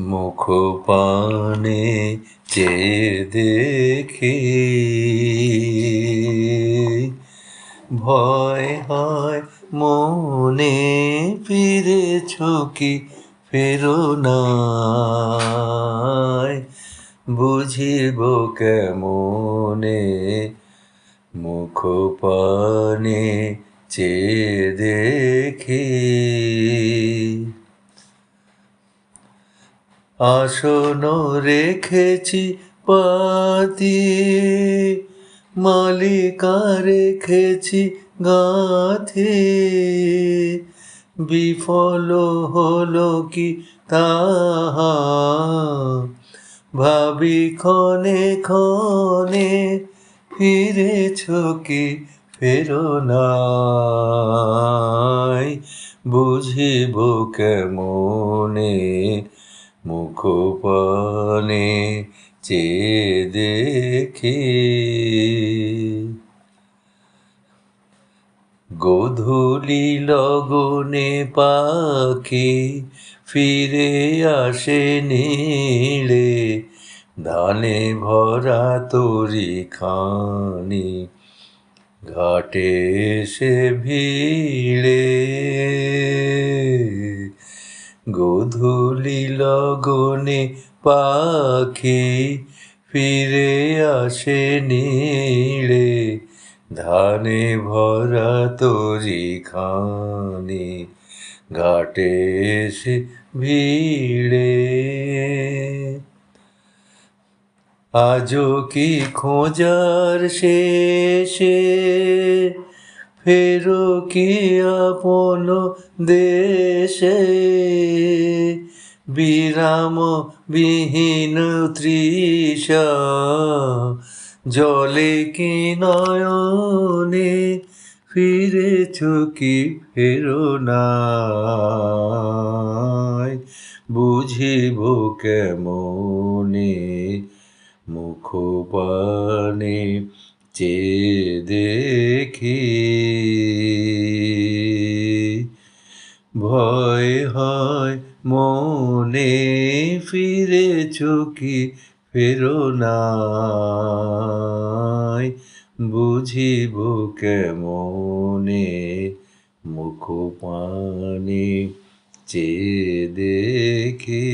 মুখ পানে চেয়ে দেখি ভয় হয় মনে ফিরেছ কি ফেরো নাই? বুঝিব কেমনে মুখ পানে চেয়ে দেখি আসন রেখেছি পাতি, মালিকা রেখেছি গাথে। বিফল হলো কি তাহা? ভাবি ক্ষণে ক্ষণে ফিরেছ কি ফেরো বুঝিব কেমনে মুখ পানে চেয়ে দেখি। গোধূলি লগনে পাখি ফিরে আসে নীড়ে ধানে ভরা তরি খানি ঘাটে সে ভিড়ে। গোধূলি লগনে পাখি ফিরে আসে নীড়ে, ধানে ভরা তরি খানি ঘাটে সে ভিড়ে। আজও কি খোঁজার শেষে ফেরো কি আপন দেশে? বিরাম বিহীন তৃষা, জলে কি নয়নে ফিরেছ কি ফেরো নাই? বুঝিব কেমনে মুখ পানে চেয়ে দেখি। ভয় হয় মনে ফিরে কি ফেরো নাই বুঝিব কেমনে মুখ পানে চেয়ে দেখি।